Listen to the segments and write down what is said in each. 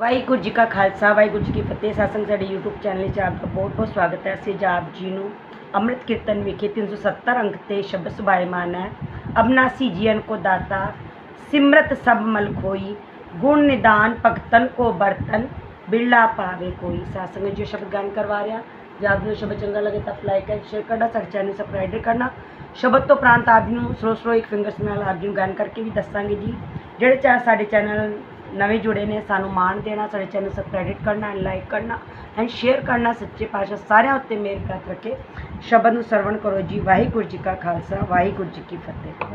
ਵਾਹਿਗੁਰੂ ਜੀ ਕਾ ਖਾਲਸਾ, ਵਾਹਿਗੁਰੂ ਜੀ ਕੀ ਫਤਿਹ। ਸਾਸੰਗ ਸਾਡੇ YouTube channel 'ਚ ਆਪ ਦਾ ਬਹੁਤ ਬਹੁਤ ਸਵਾਗਤ ਹੈ। ਅਸੀਂ ਆਪ ਜੀ ਨੂੰ ਅੰਮ੍ਰਿਤ ਕੀਰਤਨ ਵਿਖੇ 370 ਅੰਕ ਤੇ ਸ਼ਬਦ ਸੁਭਾਇਮਾਨ ਹੈ। ਅਬਨਾਸੀ ਜੀਵਨ ਕੋ ਦਾਤਾ, ਸਿਮਰਤ ਸਭ ਮਲ ਖੋਈ, ਗੁਣ ਨਿਦਾਨ ਭਗਤਨ ਕੋ ਬਰਤਨ ਬਿਰਲਾ ਪਾਵੇ ਕੋਈ। ਸਾਸੰਗ, ਜੋ ਸ਼ਬਦ ਗਾਨ ਕਰਵਾ ਰਿਹਾ, ਜੇ ਆਪ ਨੂੰ ਸ਼ਬਦ ਚੰਗਾ ਲੱਗੇ ਤਾਂ ਲਾਈਕ ਐਂਡ ਸ਼ੇਅਰ ਕਰਨਾ, ਸਾਡੇ ਚੈਨਲ ਸਬਸਕ੍ਰਾਈਬ ਕਰਨਾ। ਸ਼ਬਦ ਤੋਂ ਪ੍ਰਾਂਤ ਆਪ ਜੀ ਨੂੰ ਸਰੋ ਸਰੋ ਇੱਕ ਫਿੰਗਰਸ ਨਾਲ ਆਪ ਜੀ ਨੂੰ ਗਾਨ ਕਰਕੇ ਵੀ ਦੱਸਾਂਗੇ ਜੀ। ਜਿਹੜੇ ਚਾ ਸਾਡੇ ਚੈਨਲ ਨਵੇਂ ਜੁੜੇ ਨੇ, ਸਾਨੂੰ ਮਾਣ ਦੇਣਾ, ਸਾਡੇ ਚੈਨਲ ਸਬਸਕ੍ਰਾਈਬ ਕਰਨਾ ਐਂਡ ਲਾਈਕ ਕਰਨਾ ਐਂਡ ਸ਼ੇਅਰ ਕਰਨਾ, ਸੱਚੇ ਪਾਤਸ਼ਾਹ ਸਾਰਿਆਂ ਉੱਤੇ ਮੇਰ ਪ੍ਰਾਪਤ ਰੱਖੇ। ਸ਼ਬਦ ਨੂੰ ਸਰਵਣ ਕਰੋ ਜੀ। ਵਾਹਿਗੁਰੂ ਜੀ ਕਾ ਖਾਲਸਾ, ਵਾਹਿਗੁਰੂ ਜੀ ਕੀ ਫਤਿਹ।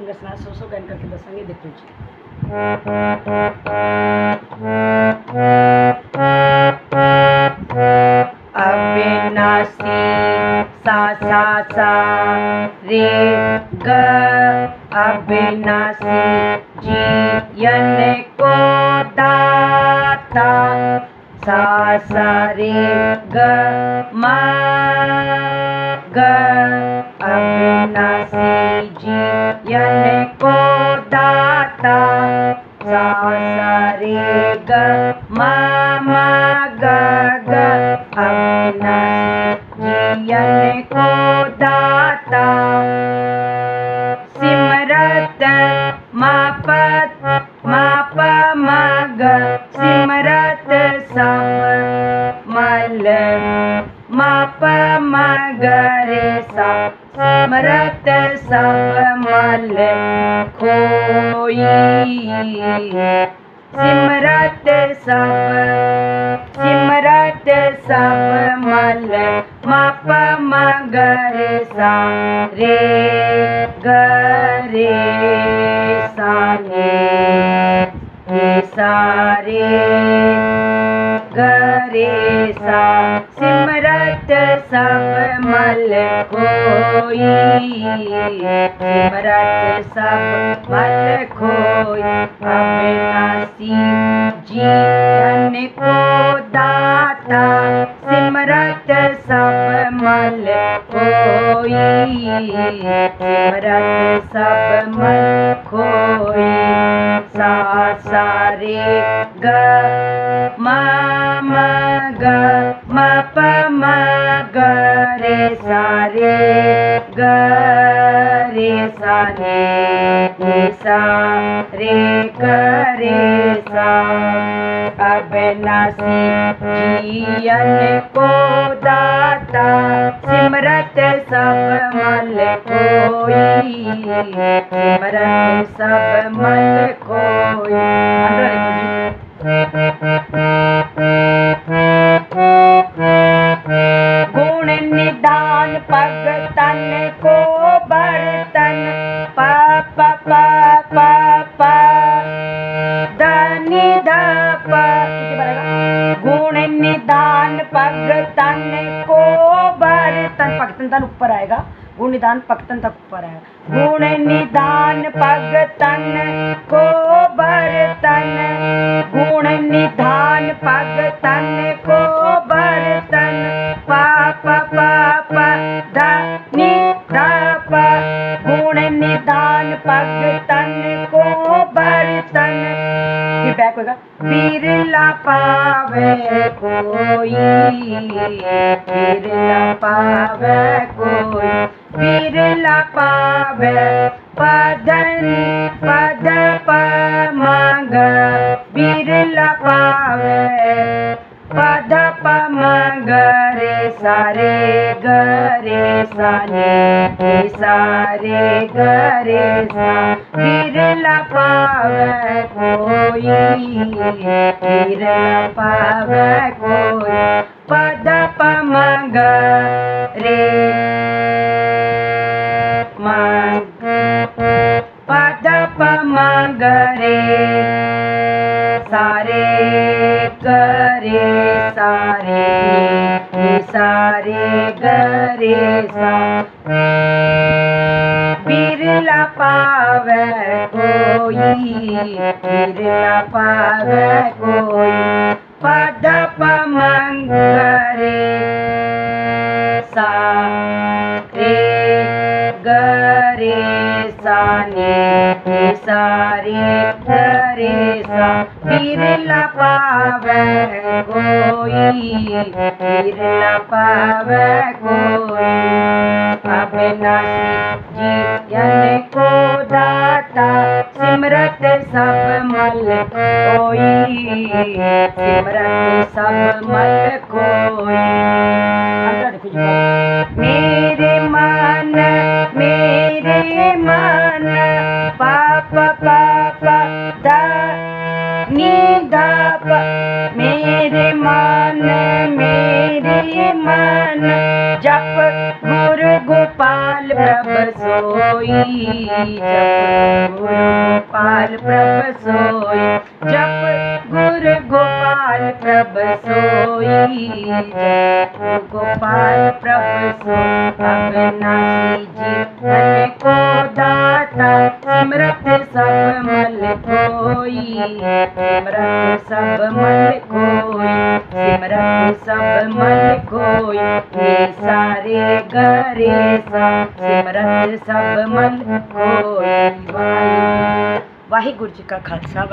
फिंगर्स ना सौ सौ गान करके दसांगे देखो जी अविनाशी सा सा सा रे ग अविनाशी जीवन को दाता सा सा रे ग म ग अविनाशी को दाता सा सा ग मा मा ग ग को दाता सिमरत मापत माप मग सिमरत सब मल माप मगर सा सिमरत सब ਨਾਲ ਕੋਈ ਸਿਮਰਤ ਸਭ ਸਿਮਰਤ ਸਭ ਮਲ ਮਾਪ ਮਗਰ ਸਾ ਰੇ ਗਰੇ ਸਾਨੇ सा रे रे सा सा सिमरत सब मल खोई। सिमरत सब मल खोई अविनाशी जीवन को दाता। सिमरत सब मल खोई। सिमरत सब मल खोई। सा रे ग, मा मा, ग, म, प, म, ग, रे, सा, रे, ग, रे, सा, रे रे, सा, रे, ग, रे, सा। अविनाशी जीवन को दाता सिमरत सब मल कोई, सिमरत सब मल कोई। गुण निदान पग तन को बर्तन प प प प प गुण निदान पग तन को बर्तन पग, तन ऊपर आएगा। गुण निदान पग, तन तक ऊपर आएगा। गुण निदान पग, तन को बर्तन गुण निधान पग, तन को बर्तन पा प प प ध नि गुण निधान पग ये बैक होगा बिरला पावे कोई, बिरला पावे कोई, बिरला पावे पदन, पद प मग, बिरला पावे पद प मग रे सारे। ग रे सारे रे सारे ग सा बिरला पावे कोई बिरला पावे कोई पद प मग रे, मग, पद प मग रे, सारे करे सारे। सारे गरे सा। बिरला पावे कोई बिरला पावे कोई। पद प मंगरे सारे गरे सा पावे कोई बिरला पावे कोई। जीवन को दाता, सिमरत सब मल कोई, सिमरत सब मल कोई। जी। मेरे मन मेरे मन पाप पाप दा नी दा प मेरे मन मेरे मन मन जप गुरु गोपाल प्रभ सोई जप गुरु गोपाल प्रभ सोई जप गुरु गोपाल प्रभ सोई। जय गोपाल प्रभु अविनाशी जीवन को दाता स्मृत सब मल कोई। स्मृत सब मल कोई स्मृत सब मल कोई। ये सारे गरे सा सब मल कोई। वाहे गुरु जी का खालसा।